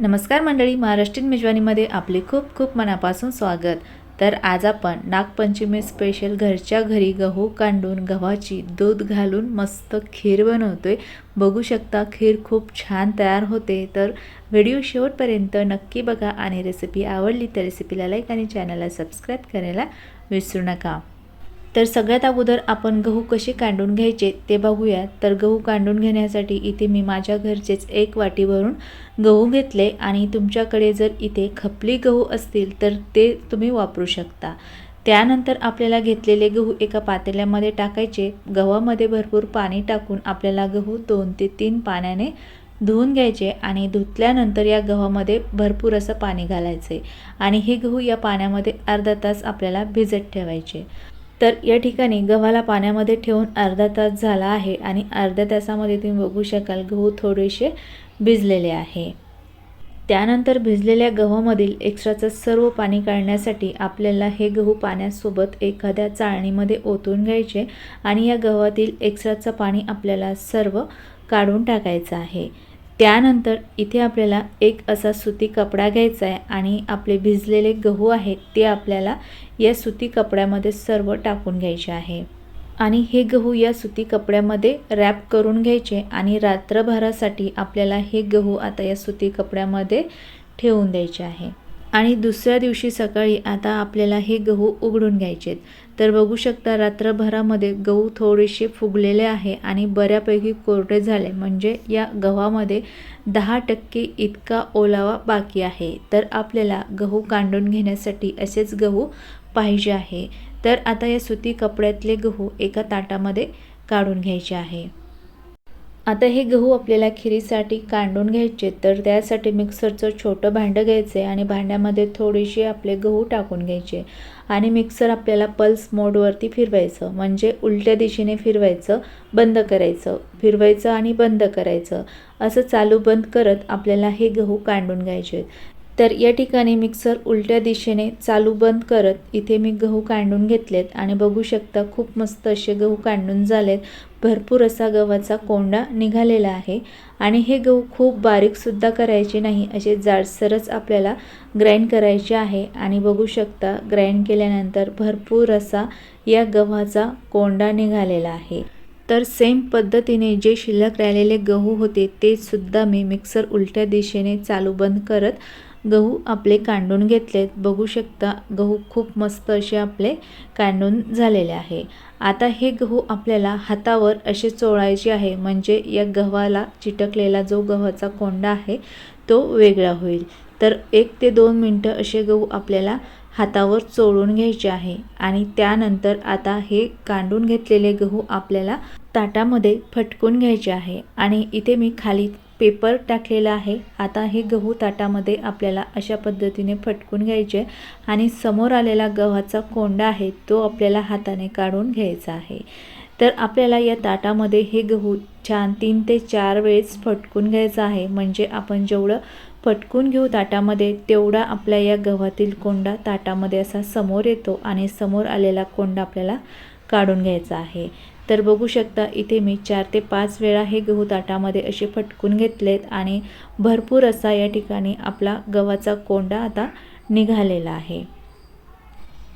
नमस्कार मंडळी महाराष्ट्रीयन मेजवानीमध्ये आपले खूप खूप मनापासून स्वागत. तर आज आपण नागपंचमी स्पेशल घरच्या घरी गहू कांडून गव्हाची दूध घालून मस्त खीर बनवतोय. बघू शकता खीर खूप छान तयार होते. तर व्हिडिओ शेवटपर्यंत नक्की बघा आणि रेसिपी आवडली तर रेसिपीला लाईक आणि चॅनलला सबस्क्राईब करायला विसरू नका. तर सगळ्यात अगोदर आपण गहू कसे कांडून घ्यायचे ते बघूया. तर गहू कांडून घेण्यासाठी इथे मी माझ्या घरचेच एक वाटी भरून गहू घेतले आणि तुमच्याकडे जर इथे खपली गहू असतील तर ते तुम्ही वापरू शकता. त्यानंतर आपल्याला घेतलेले गहू एका पातेल्यामध्ये टाकायचे. गव्हामध्ये भरपूर पाणी टाकून आपल्याला गहू दोन ते तीन पाण्याने धुवून घ्यायचे आणि धुतल्यानंतर या गव्हामध्ये भरपूर असं पाणी घालायचे आणि हे गहू या पाण्यामध्ये अर्धा तास आपल्याला भिजत ठेवायचे. तर या ठिकाणी गव्हाला पाण्यामध्ये ठेवून अर्धा तास झाला आहे आणि अर्ध्या तासामध्ये तुम्ही बघू शकाल गहू थोडेसे भिजलेले आहे. त्यानंतर भिजलेल्या गव्हामधील एक्स्ट्राचं सर्व पाणी काढण्यासाठी आपल्याला हे गहू पाण्यासोबत एखाद्या चाळणीमध्ये ओतून घ्यायचे आणि या गव्हातील एक्स्ट्राचं पाणी आपल्याला सर्व काढून टाकायचं आहे. त्यानंतर इथे आपल्याला एक असा सुती कपडा घ्यायचा आहे आणि आपले भिजलेले गहू आहेत ते आपल्याला या सुती कपड्यामध्ये सर्व टाकून घ्यायचे आहे. आणि हे गहू या सुती कपड्यामध्ये रॅप करून घ्यायचे आणि रात्रभरासाठी आपल्याला हे गहू आता या सुती कपड्यामध्ये ठेवून द्यायचे आहे. आणि दुसऱ्या दिवशी सकाळी आता आपल्याला हे गहू उघडून घ्यायचे तर बघू शकता रात्रभरामध्ये गहू थोडेसे फुगलेले आहे आणि बऱ्यापैकी कोरडे झाले. म्हणजे या गव्हामध्ये दहा टक्के इतका ओलावा बाकी आहे. तर आपल्याला गहू कांडून घेण्यासाठी असेच गहू पाहिजे आहे. तर आता या सुती कपड्यातले गहू एका ताटामध्ये काढून घ्यायचे आहे. आता हे गहू आपल्याला खिरीसाठी कांडून घ्यायचे तर त्यासाठी मिक्सरचं छोटं भांडं घ्यायचं आणि भांड्यामध्ये थोडीशी आपले गहू टाकून घ्यायचे. आणि मिक्सर आपल्याला पल्स मोडवरती फिरवायचं म्हणजे उलट्या दिशेने फिरवायचं बंद करायचं. फिरवायचं आणि बंद करायचं. असं चालू बंद करत आपल्याला हे गहू कांडून घ्यायचे तर या ठिकाणी मिक्सर उलट्या दिशेने चालू बंद करत इथे मी गहू कांडून घेतलेत. आणि बघू शकता खूप मस्त असे गहू कांडून झालेत. भरपूर असा गव्हाचा कोंडा निघालेला आहे. आणि हे गहू खूप बारीकसुद्धा करायचे नाही असे जाडसरच आपल्याला ग्राइंड करायचे आहे. आणि बघू शकता ग्राइंड केल्यानंतर भरपूर असा या गव्हाचा कोंडा निघालेला आहे. तर सेम पद्धतीने जे शिल्लक राहिलेले गहू होते ते सुद्धा मी मिक्सर उलट्या दिशेने चालू बंद करत गहू आपले कांडून घेतलेत. बघू शकता गहू खूप मस्त असे आपले कांडून झालेले आहे. आता हे गहू आपल्याला हातावर असे चोळायचे आहे. म्हणजे या गव्हाला चिटकलेला जो गव्हाचा कोंडा आहे तो वेगळा होईल. तर एक ते दोन मिनटं असे गहू आपल्याला हातावर चोळून घ्यायचे आहे. आणि त्यानंतर आता हे कांडून घेतलेले गहू आपल्याला ताटामध्ये फटकून घ्यायचे आहे. आणि इथे मी खाली पेपर टाकलेला आहे. आता हे गहू ताटामध्ये आपल्याला अशा पद्धतीने फटकून घ्यायचे आणि समोर आलेला गव्हाचा कोंडा आहे तो आपल्याला हाताने काढून घ्यायचा आहे. तर आपल्याला या ताटामध्ये हे गहू छान तीन ते चार वेळेस फटकून घ्यायचं आहे. म्हणजे आपण जेवढं फटकून घेऊ ताटामध्ये तेवढा आपल्या या गव्हातील कोंडा ताटामध्ये असा समोर येतो आणि समोर आलेला कोंडा आपल्याला काढून घ्यायचा आहे. तर बघू शकता इथे मी चार ते पाच वेळा हे गहू ताटामध्ये असे फटकून घेतलेत आणि भरपूर असा या ठिकाणी आपला गव्हाचा कोंडा आता निघालेला आहे.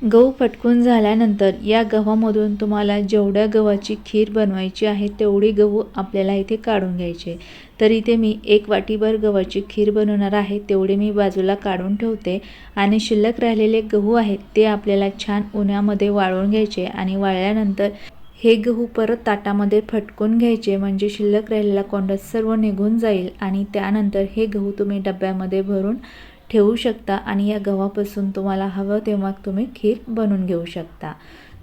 गहू फटकून झाल्यानंतर या गव्हामधून तुम्हाला जेवढ्या गव्हाची खीर बनवायची आहे तेवढी गहू आपल्याला इथे काढून घ्यायचे तर इथे मी एक वाटीभर गव्हाची खीर बनवणार आहे तेवढे मी बाजूला काढून ठेवते आणि शिल्लक राहिलेले गहू आहेत ते आपल्याला छान उन्हामध्ये वाळवून घ्यायचे आणि वाळल्यानंतर हे गहू परत ताटामध्ये फटकून घ्यायचे म्हणजे शिल्लक राहिलेला कोंडा सर्व निघून जाईल आणि त्यानंतर हे गहू तुम्ही डब्यामध्ये भरून ठेवू शकता आणि या गव्हापासून तुम्हाला हवं तेव्हा तुम्ही खीर बनवून घेऊ शकता.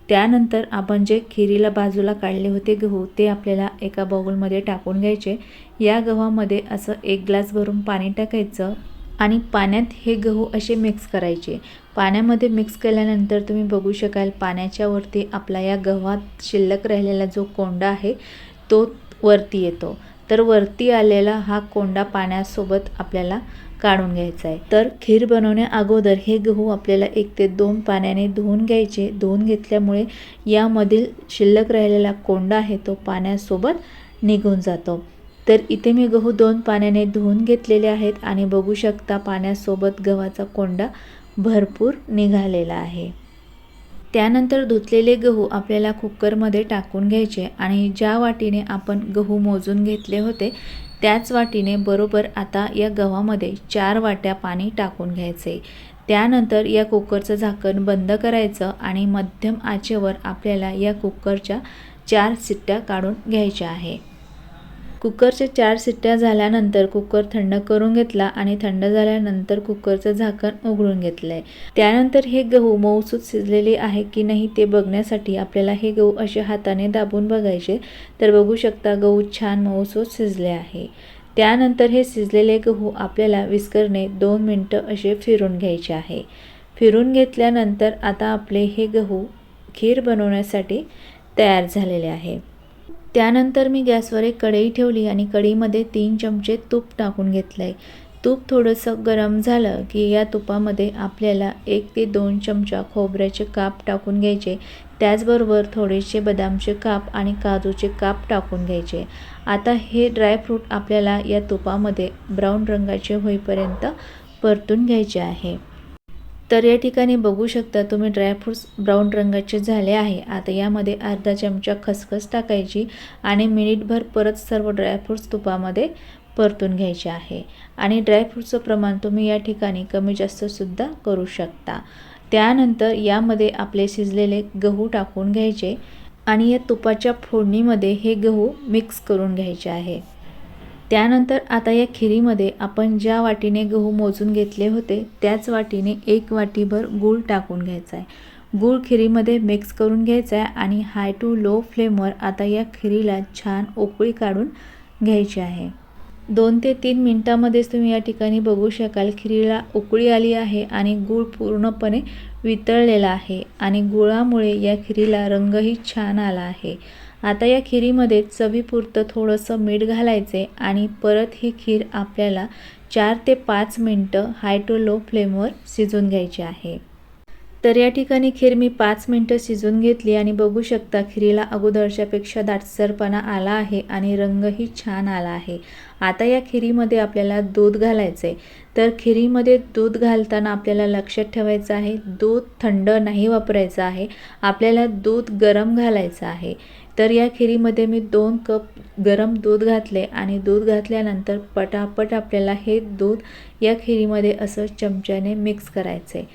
त्यानंतर आपण जे खिरीला बाजूला काढले होते गहू ते आपल्याला एका बाउलमध्ये टाकून घ्यायचे. या गव्हामध्ये असं एक ग्लास भरून पाणी टाकायचं आणि पाण्यात हे गहू असे मिक्स करायचे. पाण्यामध्ये मिक्स केल्यानंतर तुम्ही बघू शकाल पाण्याच्या वरती आपला या गव्हात शिल्लक राहिलेला जो कोंडा आहे तो वरती येतो. तर वरती आलेला हा कोंडा पाण्यासोबत आपल्याला काढून घ्यायचा आहे. तर खीर बनवण्या अगोदर हे गहू आपल्याला एक ते दोन पाण्याने धुवून घ्यायचे. धुवून घेतल्यामुळे यामधील शिल्लक राहिलेला कोंडा आहे तो पाण्यासोबत निघून जातो. तर इथे मी गहू दोन पाण्याने धुवून घेतलेले आहेत आणि बघू शकता पाण्यासोबत गव्हाचा कोंडा भरपूर निघालेला आहे. त्यानंतर धुतलेले गहू आपल्याला कुकरमध्ये टाकून घ्यायचे आणि ज्या वाटीने आपण गहू मोजून घेतले होते त्याच वाटीने बरोबर आता या गव्हामध्ये चार वाट्या पाणी टाकून घ्यायचे. त्यानंतर या कुकरचं झाकण बंद करायचं आणि मध्यम आचेवर आपल्याला या कुकरच्या चार सिट्ट्या काढून घ्यायच्या आहे. कुकरच्या चार शिट्ट्या झाल्यानंतर कुकर थंड करून घेतला आणि थंड झाल्यानंतर कुकरचं झाकण उघडून घेतलं आहे त्यानंतर हे गहू मऊसूत शिजलेले आहे की नाही ते बघण्यासाठी आपल्याला हे गहू असे हाताने दाबून बघायचे. तर बघू शकता गहू छान मऊसूत शिजले आहे. त्यानंतर हे शिजलेले गहू आपल्याला विस्करने दोन मिनटं असे फिरून घ्यायचे आहे. फिरून घेतल्यानंतर आता आपले हे गहू खीर बनवण्यासाठी तयार झालेले आहे. त्यानंतर मी गॅसवर एक कढई ठेवली आणि कढईमध्ये तीन चमचे तूप टाकून घेतलं आहे तूप थोडंसं गरम झालं की या तुपामध्ये आपल्याला एक ते दोन चमचा खोबऱ्याचे काप टाकून घ्यायचे. त्याचबरोबर थोडेसे बदामचे काप आणि काजूचे काप टाकून घ्यायचे. आता हे ड्रायफ्रूट आपल्याला या तुपामध्ये ब्राऊन रंगाचे होईपर्यंत परतून घ्यायचे आहे. तर या ठिकाणी बघू शकता तुम्ही ड्रायफ्रूट्स ब्राऊन रंगाचे झाले आहे. आता यामध्ये अर्धा चमचा खसखस टाकायची आणि मिनिटभर परत सर्व ड्रायफ्रूट्स तुपामध्ये परतून घ्यायचे आहे. आणि ड्रायफ्रूटचं प्रमाण तुम्ही या ठिकाणी कमी जास्तसुद्धा करू शकता. त्यानंतर यामध्ये आपले शिजलेले गहू टाकून घ्यायचे आणि या तुपाच्या फोडणीमध्ये हे गहू मिक्स करून घ्यायचे आहे. त्यानंतर आता या खिरीमध्ये आपण ज्या वाटीने गहू मोजून घेतले होते त्याच वाटीने एक वाटीभर गूळ टाकून घ्यायचा आहे गूळ खिरीमध्ये मिक्स करून घ्यायचा आहे आणि हाय टू लो फ्लेमवर आता या खिरीला छान उकळी काढून घ्यायची आहे. दोन ते तीन मिनटामध्येच तुम्ही या ठिकाणी बघू शकाल खिरीला उकळी आली आहे आणि गूळ पूर्णपणे वितळलेला आहे आणि गुळामुळे या खिरीला रंगही छान आला आहे. आता या खिरीमध्ये चवीपुरतं थोडंसं मीठ घालायचे आणि परत ही खीर आपल्याला चार ते पाच मिनटं हाय टू लो फ्लेमवर शिजून घ्यायची आहे. तर या ठिकाणी खीर मी पाच मिनटं शिजून घेतली आणि बघू शकता खिरीला अगोदरच्यापेक्षा दाटसरपणा आला आहे आणि रंगही छान आला आहे. आता या खिरीमध्ये आपल्याला दूध घालायचं आहे तर खिरीमध्ये दूध घालताना आपल्याला लक्षात ठेवायचं आहे दूध थंड नाही वापरायचं आहे आपल्याला दूध गरम घालायचं आहे. तर या खिरीमध्ये मी दोन कप गरम दूध घातले आणि दूध घातल्यानंतर पटापट आपल्याला हे दूध या खिरीमध्ये असं चमच्याने मिक्स करायचं आहे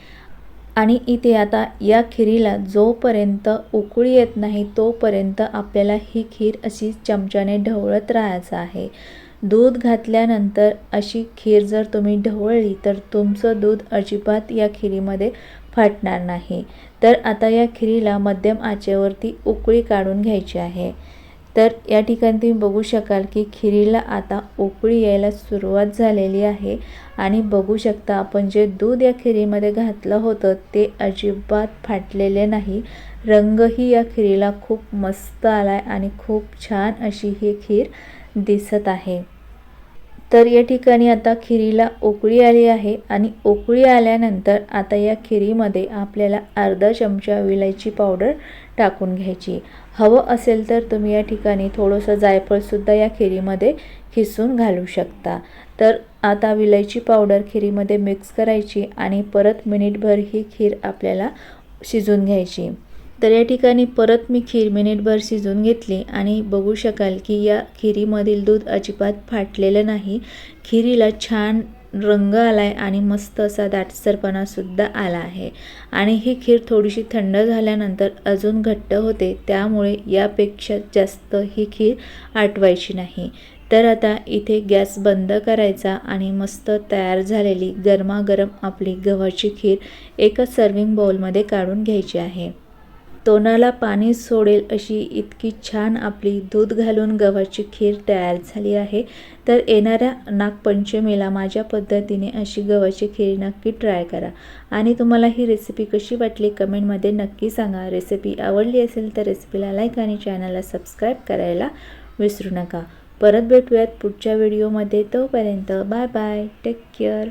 आणि इथे आता या खिरीला जोपर्यंत उकळी येत नाही तोपर्यंत आपल्याला ही खीर अशी चमच्याने ढवळत राहायचं आहे. दूध घातल्यानंतर अशी खीर जर तुम्ही ढवळली तर तुमचं दूध अजिबात या खिरीमध्ये फाटणार नाही. तर आता या खिरीला मध्यम आचेवरती उकळी काढून घ्यायची आहे. तर या ठिकाणी तुम्ही बघू शकाल की खिरीला आता उकळी यायला सुरुवात झालेली आहे आणि बघू शकता आपण जे दूध या खिरीमध्ये घातलं होतं ते अजिबात फाटलेले नाही. रंगही या खिरीला खूप मस्त आला आहे आणि खूप छान अशी ही खीर दिसत आहे. तर या ठिकाणी आता खिरीला उकळी आली आहे आणि उकळी आल्यानंतर आता या खिरीमध्ये आपल्याला अर्धा चमचा विलायची पावडर टाकून घ्यायची. हवं असेल तर तुम्ही या ठिकाणी थोडंसं जायफळसुद्धा या खिरीमध्ये खिसून घालू शकता. तर आता विलायची पावडर खिरीमध्ये मिक्स करायची आणि परत मिनिटभर ही खीर आपल्याला शिजून घ्यायची. तर या ठिकाणी परत मी खीर मिनिटभर शिजून घेतली आणि बघू शकाल की या खिरीमधील दूध अजिबात फाटलेलं नाही. खिरीला छान रंग आला आहे आणि मस्त असा दाटसरपणासुद्धा आला आहे. आणि ही खीर थोडीशी थंड झाल्यानंतर अजून घट्ट होते त्यामुळे यापेक्षा जास्त ही खीर आटवायची नाही. तर आता इथे गॅस बंद करायचा आणि मस्त तयार झालेली गरमागरम आपली गव्हाची खीर एका सर्विंग बाउलमध्ये काढून घ्यायची आहे. तोंडाला पाणी सोडेल अशी इतकी छान आपली दूध घालून गव्हाची खीर तयार झाली आहे. तर येणाऱ्या नागपंचमीला माझ्या पद्धतीने अशी गव्हाची खीर नक्की ट्राय करा. आणि तुम्हाला ही रेसिपी कशी वाटली कमेंटमध्ये नक्की सांगा. रेसिपी आवडली असेल तर रेसिपीला लाईक आणि चॅनलला सबस्क्राईब करायला विसरू नका. परत भेटूयात पुढच्या व्हिडिओमध्ये तोपर्यंत बाय बाय टेक केअर